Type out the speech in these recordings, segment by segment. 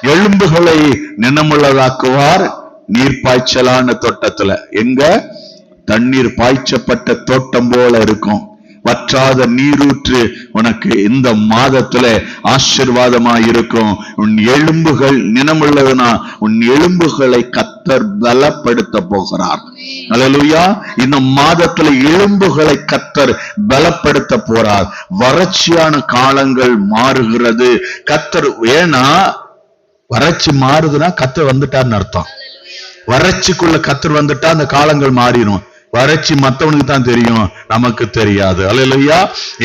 எலும்புகளை நினமுள்ளதாக்குவார் நீர் பாய்ச்சலான தோட்டத்துல. எங்க? தண்ணீர் பாய்ச்சப்பட்ட தோட்டம் போல இருக்கும். வற்றாத நீரூற்று உனக்கு இந்த மாதத்துல ஆசிர்வாதமா இருக்கும் உன் எலும்புகள் நினமுள்ளதுனா உன் எலும்புகளை கத்தர் பலப்படுத்த போகிறார். அலலுயா இந்த மாதத்துல எலும்புகளை கத்தர் பலப்படுத்த போறார். வறட்சியான காலங்கள் மாறுகிறது. கத்தர் ஏன்னா வறட்சி மாறுதுன்னா கத்தர் வந்துட்டார்னு அர்த்தம். வறட்சிக்குள்ள கத்தர் வந்துட்டா அந்த காலங்கள் மாறிடும் வறட்சி மத்தவனுக்கு தான் தெரியும் நமக்கு தெரியாது. அல்லையா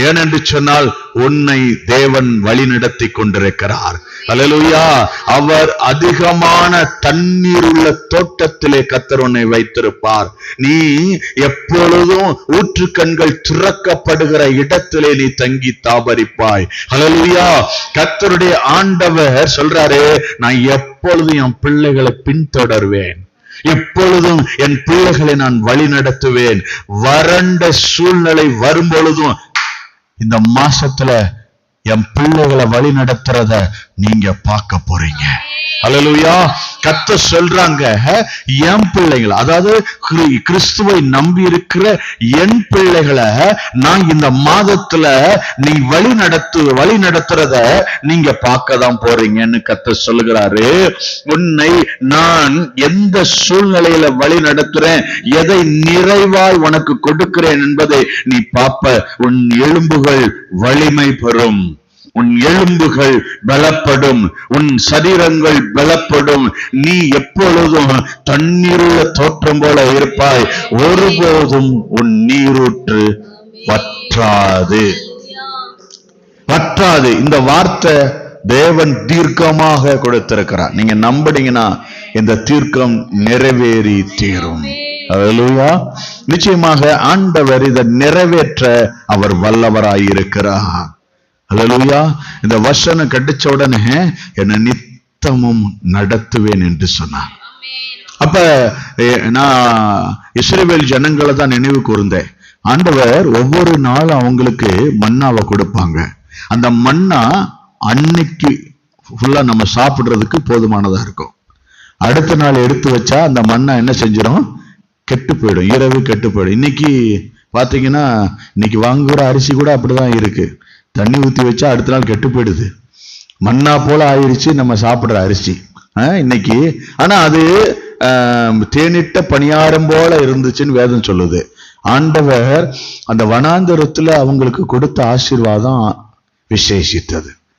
ஏனென்று சொன்னால் உன்னை தேவன் வழி நடத்தி கொண்டிருக்கிறார். அலலுயா அவர் அதிகமான தண்ணீர் உள்ள தோட்டத்திலே கத்தர் உன்னை வைத்திருப்பார். நீ எப்பொழுதும் ஊற்று கண்கள் துறக்கப்படுகிற இடத்திலே நீ தங்கி தாபரிப்பாய். அலலுயா கத்தருடைய ஆண்டவர் சொல்றாரு நான் எப்பொழுதும் என் பிள்ளைகளை பின்தொடர்வேன். எப்பொழுதும் என் பிள்ளைகளை நான் வழி நடத்துவேன். வறண்ட சூழ்நிலை வரும்பொழுதும் இந்த மாசத்துல என் பிள்ளைகளை வழி நடத்துறத நீங்க பார்க்க போறீங்க. அலலுயா கத்த சொல்றாங்க என் பிள்ளைகளை அதாவது கிறிஸ்துவை நம்பி இருக்கிற என் பிள்ளைகளை நான் இந்த மாதத்துல நீ வழி நடத்து வழி நடத்துறத நீங்க பார்க்க தான் போறீங்கன்னு கத்த சொல்லுகிறாரு. உன்னை நான் எந்த சூழ்நிலையில வழி நடத்துறேன் எதை நிறைவாய் உனக்கு கொடுக்கிறேன் என்பதை நீ பார்ப்ப. உன் எலும்புகள் வலிமை பெறும். உன் எலும்புகள் பலப்படும் உன் சரீரங்கள் பலப்படும் நீ எப்பொழுதும் தண்ணீருள்ள தோற்றம் போல இருப்பாய். ஒருபோதும் உன் நீரூற்று பற்றாது பற்றாது இந்த வார்த்தை தேவன் தீர்க்கமாக கொடுத்திருக்கிறார். நீங்க நம்புனீங்கன்னா இந்த தீர்க்கம் நிறைவேறி தீரும். நிச்சயமாக ஆண்டவர் இதை நிறைவேற்ற அவர் வல்லவராய் அலலுயா இந்த வசனம் கடிச்ச உடனே என்னை நித்தமும் நடத்துவேன் என்று சொன்னார். அப்ப நான் இஸ்ரேவேல் ஜனங்களை தான் நினைவு கூர்ந்தேன். ஆண்டவர் ஒவ்வொரு நாளும் அவங்களுக்கு மண்ணாவை கொடுப்பாங்க. அந்த மண்ணா அன்னைக்கு ஃபுல்லா நம்ம சாப்பிடுறதுக்கு போதுமானதா இருக்கும். அடுத்த நாள் எடுத்து வச்சா அந்த மண்ணா என்ன செஞ்சிடும் கெட்டு போயிடும். இரவு கெட்டு போயிடும். இன்னைக்கு பாத்தீங்கன்னா இன்னைக்கு வாங்குற அரிசி கூட அப்படிதான் இருக்கு. தண்ணி ஊற்றி வச்சா அடுத்த நாள் கெட்டு போயிடுது. மண்ணா போல ஆயிடுச்சு நம்ம சாப்பிட்ற அரிசி. இன்னைக்கு. ஆனால் அது தேனிட்ட பணியாரம் போல இருந்துச்சுன்னு வேதம் சொல்லுது. ஆண்டவர் அந்த வனாந்தரத்தில் அவங்களுக்கு கொடுத்த ஆசீர்வாதம் விசேஷித்தது.